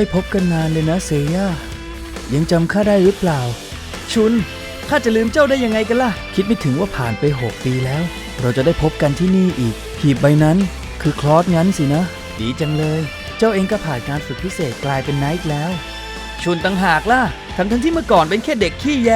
ไม่พบกันนานเลยนะเซย่ายังจำข้าได้หรือเปล่า ชุน ข้าจะลืมเจ้าได้ยังไงกันล่ะ คิดไม่ถึงว่าผ่านไป 6 ปีแล้ว เราจะได้พบกันที่นี่อีก หีบใบนั้น คือคลอสงั้นสินะ ดีจังเลย เจ้าเองก็ผ่านการฝึกพิเศษกลายเป็นไนท์แล้ว ชุนตั้งหากล่ะทั้งทั้งที่เมื่อก่อนเป็นแค่เด็กขี้แย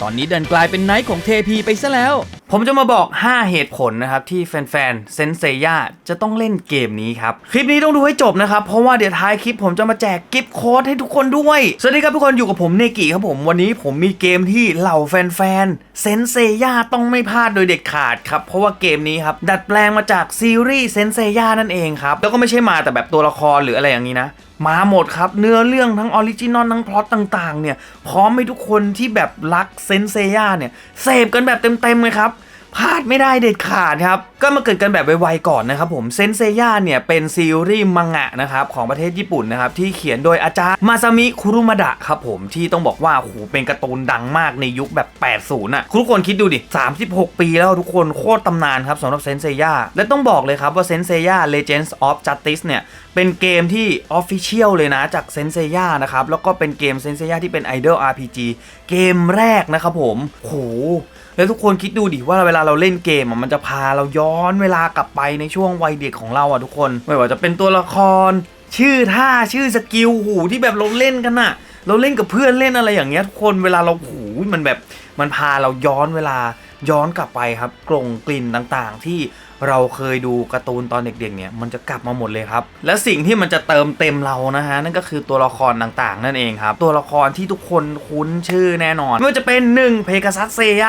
ตอนนี้ดันกลายเป็นไนท์ของเทพีไปซะแล้ว ผมจะมาบอก 5 เหตุผลนะครับ ที่แฟนๆเซนเซย่าจะต้องเล่นเกมนี้ครับ คลิปนี้ต้องดูให้จบนะครับ เพราะว่าเดี๋ยวท้ายคลิปผมจะมาแจกกิฟต์โค้ดให้ทุกคนด้วย สวัสดีครับทุกคนอยู่กับผมเนกิครับผมวันนี้ผมมีเกมที่เหล่าแฟนๆเซนเซย่าต้องไม่พลาดโดยเด็ดขาดครับ เพราะว่าเกมนี้ครับ ดัดแปลงมาจากซีรีส์เซนเซย่านั่นเองครับ แล้วก็ไม่ใช่มาแต่แบบตัวละครหรืออะไรอย่างนี้นะ มาหมดครับ เนื้อเรื่องทั้งออริจินอลทั้งพล็อตต่าง ๆ เนี่ย พร้อมให้ทุกคนที่แบบรักเซนเซย่าเนี่ยเสพกันแบบเต็มๆเลยครับ พลาดไม่ได้เด็ดขาดครับ ก็มาเกิดกันแบบไวๆก่อนนะครับผมเซนเซย่าเนี่ยเป็นซีรีส์มังงะนะครับของประเทศญี่ปุ่นนะครับที่เขียนโดยอาจารย์มาซามิคุรุมาดะครับผมที่ต้องบอกว่าโอ้โหเป็นการ์ตูนดังมากในยุคแบบ 80น่ะทุกคนคิดดูดิ 36 ปีแล้วทุกคนโคตรตำนานครับสำหรับเซนเซย่าและต้องบอกเลยครับว่าเซนเซย่า Legends of Justice เนี่ยเป็นเกมที่ Official เลยนะจากเซนเซย่านะครับแล้วก็เป็นเกมเซนเซย่าที่เป็น Idol RPG เกมแรกนะครับผมโหแล้วทุกคนคิดดูดิว่าเวลาเราเล่นเกมมันจะพาเราย้อนเวลากลับไปในช่วงวัยเด็กของเราอะทุกคน ไม่ว่าจะเป็นตัวละคร ชื่อท่าชื่อสกิลหูที่แบบเราเล่นกันอะเราเล่นกับเพื่อนเล่นอะไรอย่างเงี้ยทุกคนเวลาเราหูมันแบบมันพาเราย้อนเวลา ย้อนกลับไปครับกลงกลิ่นต่างๆ ที่เราเคยดูการ์ตูนตอนเด็กๆเนี่ยมันจะกลับมาหมดเลยครับ และสิ่งที่มันจะเติมเต็มเรานะฮะนั่นก็คือตัวละครต่างๆ นั่นเองครับ ตัวละครที่ทุกคนคุ้นชื่อแน่นอนไม่ว่าจะเป็น1เพกาซัสเซีย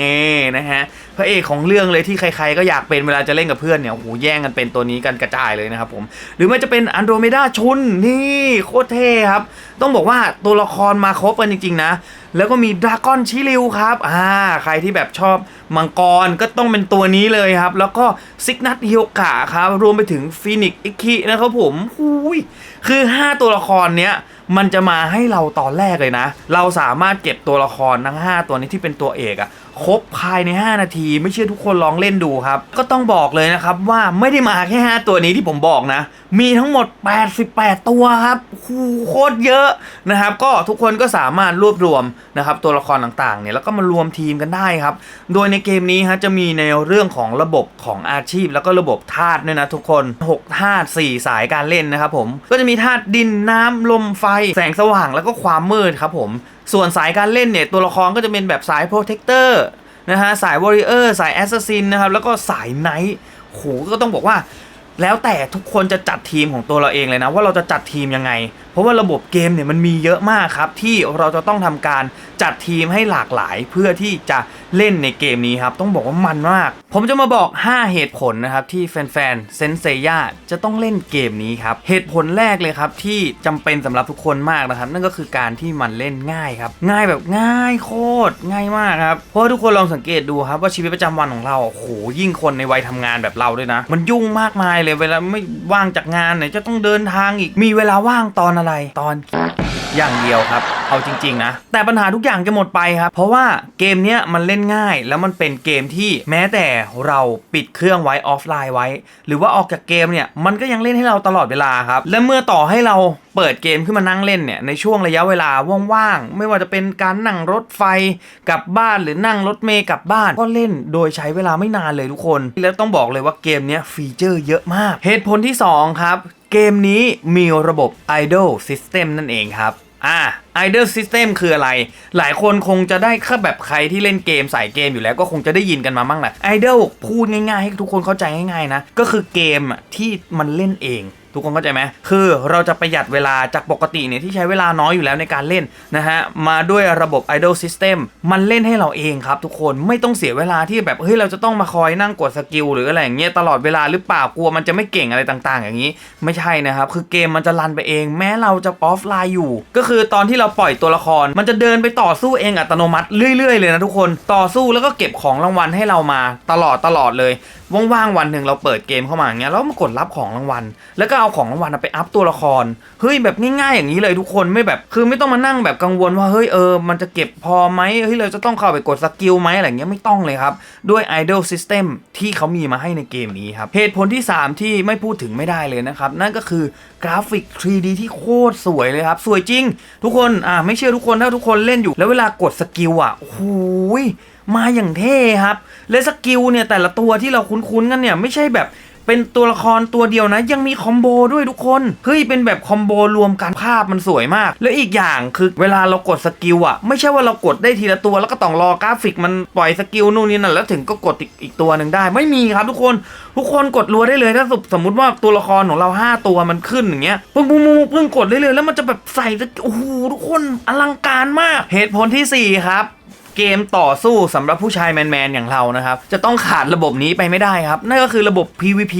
นี่นะฮะพระเอกของเรื่องเลยที่ใครๆก็อยากเป็นเวลาจะเล่นกับเพื่อนเนี่ยโอ้โหแย่งกันเป็นตัวนี้กันกระจายเลยนะครับผมหรือไม่จะเป็นอันโดรเมดาชุนนี่โคตรเท่ครับต้องบอกว่าตัวละครมาครบกันจริงๆนะ แล้วก็มีดราก้อนชิลิวครับอ่าใครที่แบบชอบมังกรก็ต้องเป็นตัวนี้เลยครับ แล้วก็ซิกนัทฮิโอกะครับรวมไปถึงฟีนิกอิคินะครับผมหุยคือ 5 ตัวละครเนี้ยมันจะมาให้เราตอนแรกเลยนะ เราสามารถเก็บตัวละครทั้ง 5 ตัวนี้ที่เป็นตัวเอกอะ ครบภายใน 5 นาที ไม่เชื่อทุกคนลองเล่นดูครับ ก็ต้องบอกเลยนะครับว่าไม่ได้มาแค่ 5 ตัวนี้ที่ผมบอกนะ มีทั้งหมด 88 ตัวครับโอ้โหโคตรเยอะนะครับ ก็ทุกคนก็สามารถรวบรวมนะครับตัวละครต่างๆเนี่ยแล้วก็มารวมทีมกันได้ครับ โดยในเกมนี้ฮะจะมีในเรื่องของระบบของอาชีพ แล้วก็ระบบธาตุด้วยนะทุกคน6ธาตุ4สายการเล่นนะครับผมก็จะมีธาตุดินน้ำลมไฟ แสงสว่างแล้วก็ความมืดครับผม ส่วนสายการเล่นเนี่ย ตัวละครก็จะเป็นแบบสายโปรเทคเตอร์นะฮะ สายวอริเออร์สายแอสซัสซินนะครับ แล้วก็สายไนท์โหก็ต้องบอกว่า แล้วแต่ทุกคนจะจัดทีมของตัวเราเองเลยนะ ว่าเราจะจัดทีมยังไง ราะว่าระบบเกมเนี่ยมันมีเยอะมากครับที่เราจะต้องทำการจัดทีมให้หลากหลายเพื่อที่จะเล่นในเกมนี้ครับ ต้องบอกว่ามันมาก ผมจะมาบอก 5 เหตุผลนะครับที่แฟนๆเซนเซย่าจะต้องเล่นเกมนี้ครับ เหตุผลแรกเลยครับที่จำเป็นสำหรับทุกคนมากนะครับ นั่นก็คือการที่มันเล่นง่ายครับ ง่ายแบบง่ายโคตรง่ายมากครับ เพราะทุกคนลองสังเกตดูครับว่าชีวิตประจำวันของเราโอ้โหยิ่งคนในวัยทำงานแบบเราด้วยนะ มันยุ่งมากมายเลยเวลาไม่ว่างจากงานเนี่ยจะต้องเดินทางอีกมีเวลาว่างตอนอะไรตอนอย่างเดียวครับ เอาจริง ๆ นะ แต่ปัญหาทุกอย่างจะหมดไปครับ เพราะว่าเกมเนี้ยมันเล่นง่าย แล้วมันเป็นเกมที่แม้แต่เราปิดเครื่องไว้ออฟไลน์ไว้ หรือว่าออกจากเกมเนี่ยมันก็ยังเล่นให้เราตลอดเวลาครับ และเมื่อต่อให้เราเปิดเกมขึ้นมานั่งเล่นเนี่ยในช่วงระยะเวลาว่างๆไม่ว่าจะเป็นการนั่งรถไฟกลับบ้านหรือนั่งรถเมล์กลับบ้านก็เล่นโดยใช้เวลาไม่นานเลยทุกคน แล้วต้องบอกเลยว่าเกมเนี้ยฟีเจอร์เยอะมาก เหตุผลที่สองครับ เกมนี้มีระบบ Idol System นั่นเองครับอ่า Idol System คืออะไร หลายคนคงจะได้แค่แบบใครที่เล่นเกมสายเกมอยู่แล้วก็คงจะได้ยินกันมาบ้างแหละ Idol พูดง่ายๆ ให้ทุกคนเข้าใจง่ายๆนะ ก็คือเกมที่มันเล่นเอง ทุกคนเข้าใจไหมคือเราจะประหยัดเวลาจากปกติเนี่ยที่ใช้เวลาน้อยอยู่แล้วในการเล่นนะฮะ มาด้วยระบบ Idol System มันเล่นให้เราเองครับทุกคนไม่ต้องเสียเวลาที่แบบเฮ้ยเราจะต้องมาคอยนั่งกดสกิลหรืออะไรอย่างเงี้ยตลอดเวลาหรือเปล่ากลัวมันจะไม่เก่งอะไรต่างๆ อย่างนี้ ไม่ใช่นะครับ คือเกมมันจะรันไปเอง แม้เราจะออฟไลน์อยู่ ก็คือตอนที่เราปล่อยตัวละคร มันจะเดินไปต่อสู้เองอัตโนมัติเรื่อยๆเลยนะทุกคนต่อสู้แล้วก็เก็บของรางวัลให้เรามาตลอดตลอดเลย ว่างๆวันหนึ่งเราเปิดเกมเข้ามาอย่างเงี้ยแล้วมากดรับของรางวัล แล้วก็เอาของรางวัลไปอัพตัวละครเฮ้ยแบบง่ายๆอย่างนี้เลยทุกคนไม่แบบคือไม่ต้องมานั่งแบบกังวลว่าเฮ้ยเออมันจะเก็บพอไหมเฮ้ยเราจะต้องเข้าไปกดสกิลไหมอะไรเงี้ยไม่ต้องเลยครับ ด้วย Idol System ที่เขามีมาให้ในเกมนี้ครับเหตุผลที่ 3 ที่ไม่พูดถึงไม่ได้เลยนะครับนั่นก็คือกราฟิก 3D ที่โคตรสวยเลยครับสวยจริง ทุกคนอ่าไม่เชื่อทุกคนถ้าทุกคนเล่นอยู่แล้วเวลากดสกิลอะโอ้ย มาอย่างเท่ครับ และสกิลเนี่ยแต่ละตัวที่เราคุ้นๆกันเนี่ยไม่ใช่แบบเป็นตัวละครตัวเดียวนะ ยังมีคอมโบด้วยทุกคน เฮ้ย เป็นแบบคอมโบรวมกันภาพมันสวยมาก แล้วอีกอย่างคือเวลาเรากดสกิลอะ ไม่ใช่ว่าเรากดได้ทีละตัวแล้วก็ต้องรอกราฟิกมันปล่อยสกิลนู่นนี่นั่นแล้วถึงก็กดอีกอีกตัวหนึ่งได้ ไม่มีครับทุกคน ทุกคนกดรัวได้เลยถ้าสมสมมติว่าตัวละครของเรา 5 ตัวมันขึ้นอย่างเงี้ยปึ้งปึ้งปึ้งปึ้งกดได้เลยแล้วมันจะแบบใส่สกิลโอ้โหทุกคนอลังการมากเหตุผลทีสี่4ครับ เกมต่อสู้สำหรับผู้ชายแมนๆอย่างเรานะครับ จะต้องขาดระบบนี้ไปไม่ได้ครับ นั่นก็คือระบบ PVP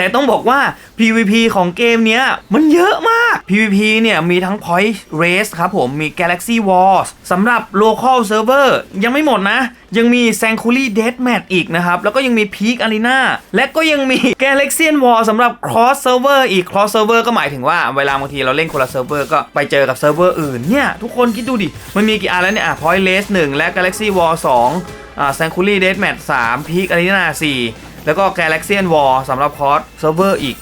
แต่ต้องบอกว่า PVP ของเกมเนี้ยมันเยอะมาก PVP เนี่ยมีทั้ง Point Race ครับผมมี Galaxy Wars สำหรับ Local Server ยังไม่หมดนะ ยังมี s a n c u r y Deathmatch อีกนะครับ แล้วก็ยังมี Peak Arena และก็ยังมี Galaxian War สำหรับ Cross Server อีก Cross Server ก็หมายถึงว่าเวลาบางทีเราเล่นคนละเซิร์ฟเวอร์ก็ไปเจอกับเซิร์ฟเวอร์อื่นเนี่ย ทุกคนคิดดูดิ มันมีกี่อันแล้วเนี่ย อะ Point Race 1และ Galaxy War 2อ่า s a n c u r y Deathmatch 3 Peak Arena 4 แล้วก็ Galaxian War สำหรับคอร์สเซิร์ฟเวอร์อีก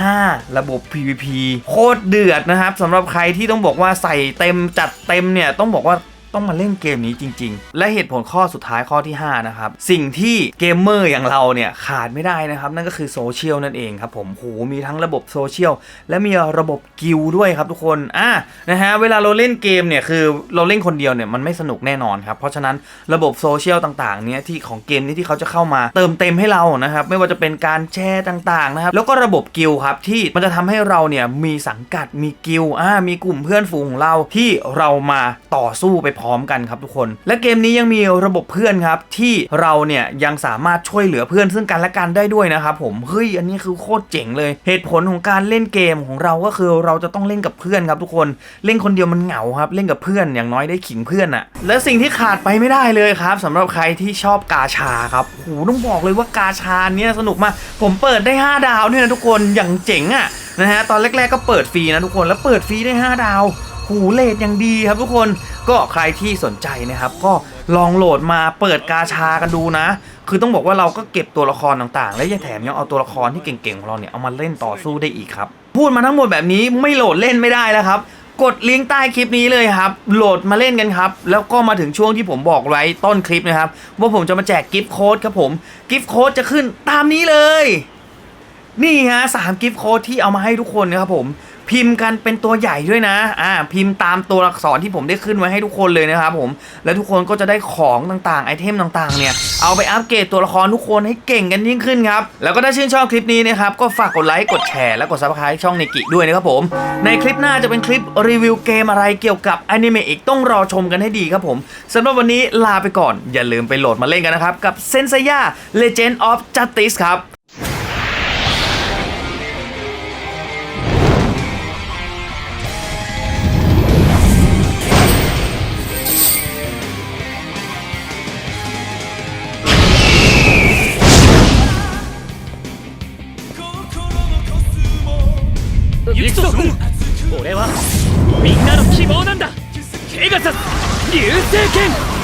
5 ระบบ PVP โคตรเดือดนะครับสำหรับใครที่ต้องบอกว่าใส่เต็มจัดเต็มเนี่ย ต้องบอกว่า ต้องมาเล่นเกมนี้จริง ๆ และเหตุผลข้อสุดท้ายข้อที่ 5 นะครับ สิ่งที่เกมเมอร์อย่างเราเนี่ยขาดไม่ได้นะครับ นั่นก็คือโซเชียลนั่นเองครับผมโหมีทั้งระบบโซเชียลและมีระบบกิลด้วยครับทุกคนอะนะฮะเวลาเราเล่นเกมเนี่ยคือเราเล่นคนเดียวเนี่ยมันไม่สนุกแน่นอนครับเพราะฉะนั้นระบบโซเชียลต่างๆเนี่ยที่ของเกมนี้ที่เขาจะเข้ามาเติมเต็มให้เรานะครับไม่ว่าจะเป็นการแชร์ต่างๆนะครับแล้วก็ระบบกิลครับที่มันจะทำให้เราเนี่ยมีสังกัดมีกิลอ่ามีกลุ่มเพื่อนฝูงของเราที่เรามาต่อสู้ไปพร้อมกันครับทุกคน และเกมนี้ยังมีระบบเพื่อนครับที่เราเนี่ยยังสามารถช่วยเหลือเพื่อนซึ่งกันและกันได้ด้วยนะครับผมเฮ้ยอันนี้คือโคตรเจ๋งเลย เหตุผลของการเล่นเกมของเราก็คือเราจะต้องเล่นกับเพื่อนครับทุกคนเล่นคนเดียวมันเหงาครับเล่นกับเพื่อนอย่างน้อยได้ขิงเพื่อนอะและสิ่งที่ขาดไปไม่ได้เลยครับสำหรับใครที่ชอบกาชาครับโหต้องบอกเลยว่ากาชาเนี่ยสนุกมากผมเปิดได้ 5 ดาวเนี่ยนะทุกคนอย่างเจ๋งอะนะฮะตอนแรกๆก็เปิดฟรีนะทุกคนแล้วเปิดฟรีได้ 5 ดาว หูเลทอย่างดีครับทุกคนก็ใครที่สนใจนะครับ ก็ลองโหลดมาเปิดกาชากันดูนะ คือต้องบอกว่าเราก็เก็บตัวละครต่างๆ และยังแถมยังเอาตัวละครที่เก่งๆของเราเนี่ยเอามาเล่นต่อสู้ได้อีกครับ พูดมาทั้งหมดแบบนี้ไม่โหลดเล่นไม่ได้แล้วครับกดลิงก์ใต้คลิปนี้เลยครับ โหลดมาเล่นกันครับ แล้วก็มาถึงช่วงที่ผมบอกไว้ต้นคลิปนะครับ ว่าผมจะมาแจกกิฟต์โค้ดครับผม กิฟต์โค้ดจะขึ้นตามนี้เลย นี่ฮะสามกิฟต์โค้ดที่เอามาให้ทุกคนนะครับผมพิมพ์กันเป็นตัวใหญ่ด้วยนะ อ่า พิมพ์ตามตัวอักษรที่ผมได้ขึ้นไว้ให้ทุกคนเลยนะครับผม และทุกคนก็จะได้ของต่างๆ ไอเทมต่างๆ เนี่ย เอาไปอัปเกรดตัวละครทุกคนให้เก่งกันยิ่งขึ้นครับ แล้วก็ถ้าชื่นชอบคลิปนี้นะครับ ก็ฝากกดไลค์ กดแชร์ และกดซับสไครต์ช่องเนกิด้วยนะครับผม ในคลิปหน้าจะเป็นคลิปรีวิวเกมอะไรเกี่ยวกับอนิเมะอีกต้องรอชมกันให้ดีครับผมสำหรับวันนี้ลาไปก่อน อย่าลืมไปโหลดมาเล่นกันนะครับ กับเซนเซย่า Legend of Justice ครับ 希望なんだ。ペガサス流星剣。